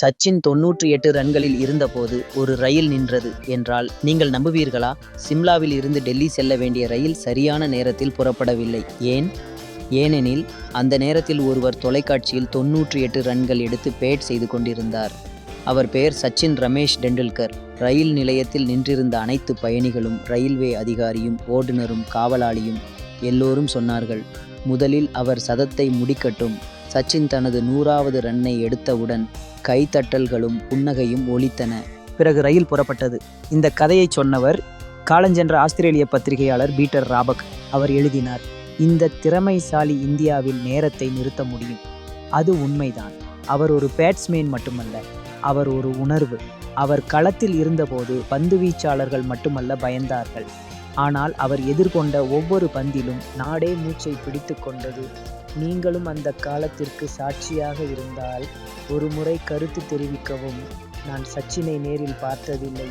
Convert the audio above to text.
சச்சின் தொன்னூற்றி எட்டு ரன்களில் இருந்தபோது ஒரு ரயில் நின்றது என்றால் நீங்கள் நம்புவீர்களா? சிம்லாவில் இருந்து டெல்லி செல்ல வேண்டிய ரயில் சரியான நேரத்தில் புறப்படவில்லை. ஏன்? ஏனெனில் அந்த நேரத்தில் ஒருவர் தொலைக்காட்சியில் தொன்னூற்றி எட்டு ரன்கள் எடுத்து பேட் செய்து கொண்டிருந்தார். அவர் பெயர் சச்சின் ரமேஷ் டெண்டுல்கர். ரயில் நிலையத்தில் நின்றிருந்த அனைத்து பயணிகளும் ரயில்வே அதிகாரியும் ஓட்டுநரும் காவலாளியும் எல்லோரும் சொன்னார்கள் முதலில் அவர் சதத்தை முடிக்கட்டும். சச்சின் தனது நூறாவது ரன்னை எடுத்தவுடன் கைத்தட்டல்களும் புன்னகையும் ஒலித்தன. பிறகு ரயில் புறப்பட்டது. இந்த கதையை சொன்னவர் காலஞ்சென்ற ஆஸ்திரேலிய பத்திரிகையாளர் பீட்டர் ராபக். அவர் எழுதினார் இந்த திறமைசாலி இந்தியாவில் நேரத்தை நிறுத்த முடியும். அது உண்மைதான். அவர் ஒரு பேட்ஸ்மேன் மட்டுமல்ல அவர் ஒரு உணர்வு. அவர் களத்தில் இருந்தபோது பந்து வீச்சாளர்கள் மட்டுமல்ல பயந்தார்கள். ஆனால் அவர் எதிர்கொண்ட ஒவ்வொரு பந்திலும் நாடே மூச்சை பிடித்து கொண்டது. நீங்களும் அந்த காலத்திற்கு சாட்சியாக இருந்தால் ஒரு முறை கருத்து தெரிவிக்கவும் நான் சச்சினை நேரில் பார்த்ததில்லை.